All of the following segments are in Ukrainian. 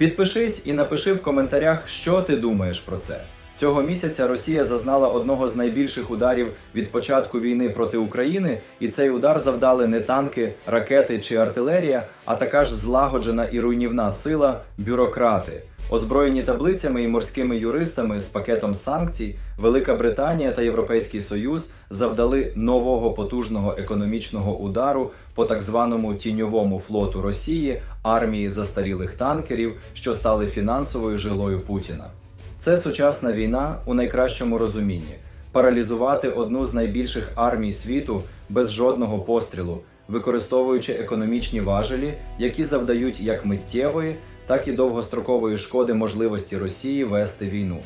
Підпишись і напиши в коментарях, що ти думаєш про це. Цього місяця Росія зазнала одного з найбільших ударів від початку війни проти України, і цей удар завдали не танки, ракети чи артилерія, а така ж злагоджена і руйнівна сила бюрократи. Озброєні таблицями і морськими юристами з пакетом санкцій, Велика Британія та Європейський Союз завдали нового потужного економічного удару по так званому тіньовому флоту Росії, армії застарілих танкерів, що стали фінансовою жилою Путіна. Це сучасна війна у найкращому розумінні паралізувати одну з найбільших армій світу без жодного пострілу, використовуючи економічні важелі, які завдають як миттєвої, так і довгострокової шкоди можливості Росії вести війну.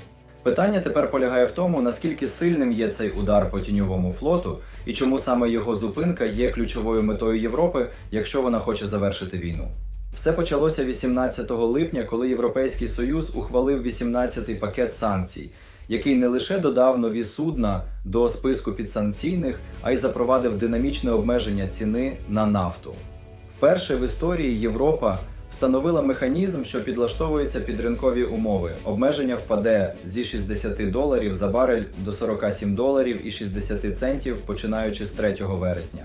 Питання тепер полягає в тому, наскільки сильним є цей удар по тіньовому флоту і чому саме його зупинка є ключовою метою Європи, якщо вона хоче завершити війну. Все почалося 18 липня, коли Європейський Союз ухвалив 18-й пакет санкцій, який не лише додав нові судна до списку підсанкційних, а й запровадив динамічне обмеження ціни на нафту. Вперше в історії Європа встановила механізм, що підлаштовується під ринкові умови. Обмеження впаде зі 60 доларів за барель до 47 доларів і 60 центів, починаючи з 3 вересня.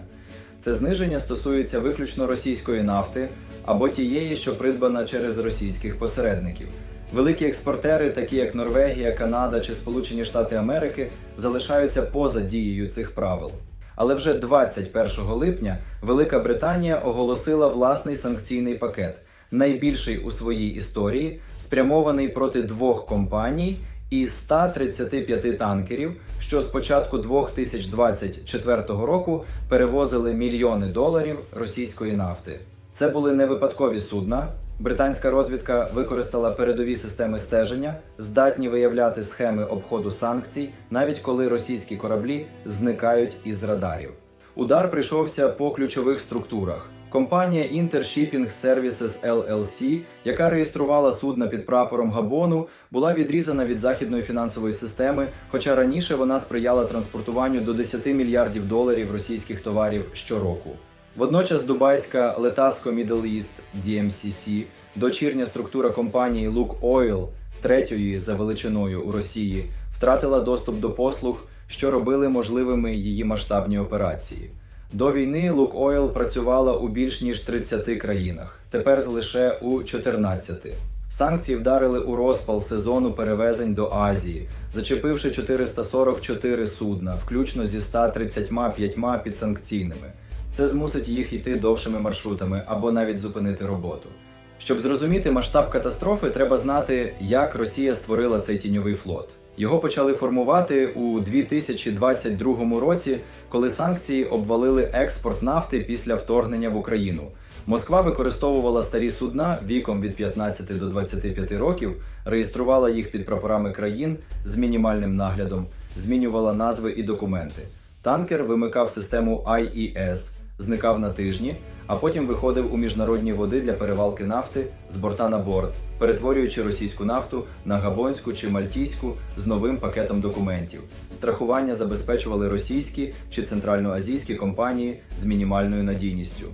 Це зниження стосується виключно російської нафти або тієї, що придбана через російських посередників. Великі експортери, такі як Норвегія, Канада чи Сполучені Штати Америки, залишаються поза дією цих правил. Але вже 21 липня Велика Британія оголосила власний санкційний пакет, найбільший у своїй історії, спрямований проти двох компаній і 135 танкерів, що з початку 2024 року перевозили мільйони доларів російської нафти. Це були не випадкові судна. Британська розвідка використала передові системи стеження, здатні виявляти схеми обходу санкцій, навіть коли російські кораблі зникають із радарів. Удар прийшовся по ключових структурах. Компанія Intershipping Services LLC, яка реєструвала судна під прапором Габону, була відрізана від західної фінансової системи, хоча раніше вона сприяла транспортуванню до 10 мільярдів доларів російських товарів щороку. Водночас дубайська Letasco Middle East DMCC, дочірня структура компанії Look Oil, третьої за величиною у Росії, втратила доступ до послуг, що робили можливими її масштабні операції. До війни Oil працювала у більш ніж 30 країнах, тепер лише у 14. Санкції вдарили у розпал сезону перевезень до Азії, зачепивши 444 судна, включно зі 135 підсанкційними. Це змусить їх йти довшими маршрутами або навіть зупинити роботу. Щоб зрозуміти масштаб катастрофи, треба знати, як Росія створила цей тіньовий флот. Його почали формувати у 2022 році, коли санкції обвалили експорт нафти після вторгнення в Україну. Москва використовувала старі судна віком від 15 до 25 років, реєструвала їх під прапорами країн з мінімальним наглядом, змінювала назви і документи. Танкер вимикав систему IES, зникав на тижні, а потім виходив у міжнародні води для перевалки нафти з борта на борт, перетворюючи російську нафту на габонську чи мальтійську з новим пакетом документів. Страхування забезпечували російські чи центральноазійські компанії з мінімальною надійністю.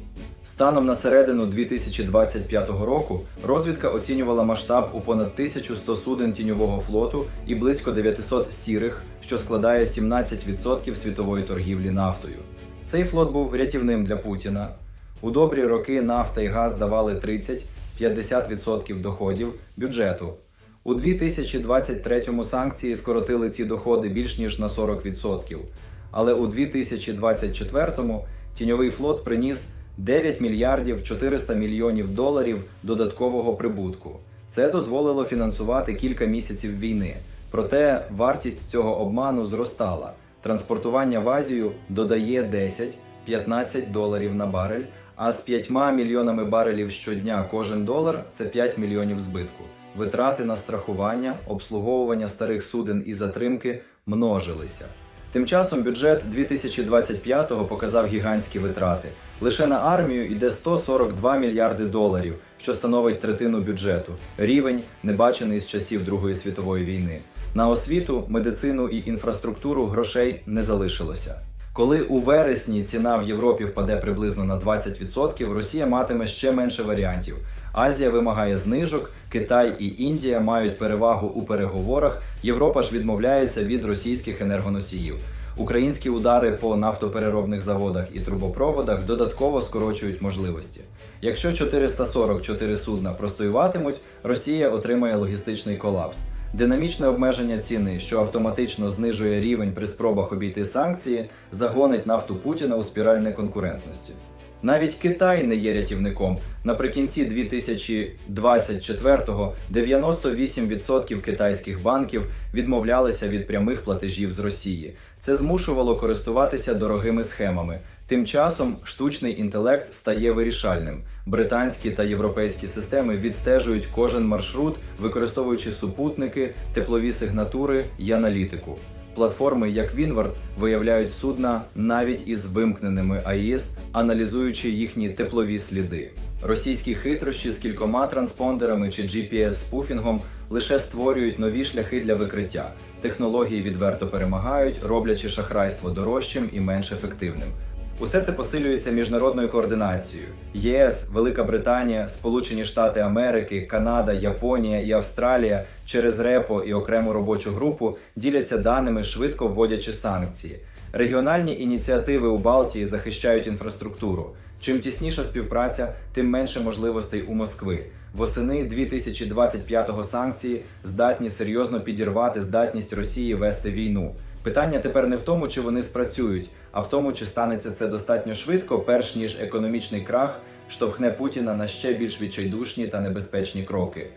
Станом на середину 2025 року розвідка оцінювала масштаб у понад 1100 суден тіньового флоту і близько 900 сірих, що складає 17% світової торгівлі нафтою. Цей флот був рятівним для Путіна. У добрі роки нафта і газ давали 30-50% доходів бюджету. У 2023-му санкції скоротили ці доходи більш ніж на 40%. Але у 2024 тіньовий флот приніс 9 мільярдів 400 мільйонів доларів додаткового прибутку. Це дозволило фінансувати кілька місяців війни. Проте вартість цього обману зростала. Транспортування в Азію додає 10-15 доларів на барель, а з 5 мільйонами барелів щодня кожен долар це 5 мільйонів збитку. Витрати на страхування, обслуговування старих суден і затримки множилися. Тим часом бюджет 2025-го показав гігантські витрати. Лише на армію йде 142 мільярди доларів, що становить третину бюджету, рівень, не бачений з часів Другої світової війни. На освіту, медицину і інфраструктуру грошей не залишилося. Коли у вересні ціна в Європі впаде приблизно на 20%, Росія матиме ще менше варіантів. Азія вимагає знижок, Китай і Індія мають перевагу у переговорах. Європа ж відмовляється від російських енергоносіїв. Українські удари по нафтопереробних заводах і трубопроводах додатково скорочують можливості. Якщо 444 судна простоюватимуть, Росія отримає логістичний колапс. Динамічне обмеження ціни, що автоматично знижує рівень при спробах обійти санкції, загонить нафту Путіна у спіраль неконкурентності. Навіть Китай не є рятівником. Наприкінці 2024-го 98% китайських банків відмовлялися від прямих платежів з Росії. Це змушувало користуватися дорогими схемами. Тим часом штучний інтелект стає вирішальним. Британські та європейські системи відстежують кожен маршрут, використовуючи супутники, теплові сигнатури і аналітику. Платформи, як Вінвард, виявляють судна навіть із вимкненими АІС, аналізуючи їхні теплові сліди. Російські хитрощі з кількома транспондерами чи GPS-спуфінгом лише створюють нові шляхи для викриття. Технології відверто перемагають, роблячи шахрайство дорожчим і менш ефективним. Усе це посилюється міжнародною координацією. ЄС, Велика Британія, Сполучені Штати Америки, Канада, Японія і Австралія через РЕПО і окрему робочу групу діляться даними, швидко вводячи санкції. Регіональні ініціативи у Балтії захищають інфраструктуру. Чим тісніша співпраця, тим менше можливостей у Москви. Восени 2025-го санкції здатні серйозно підірвати здатність Росії вести війну. Питання тепер не в тому, чи вони спрацюють, а в тому, чи станеться це достатньо швидко, перш ніж економічний крах штовхне Путіна на ще більш відчайдушні та небезпечні кроки.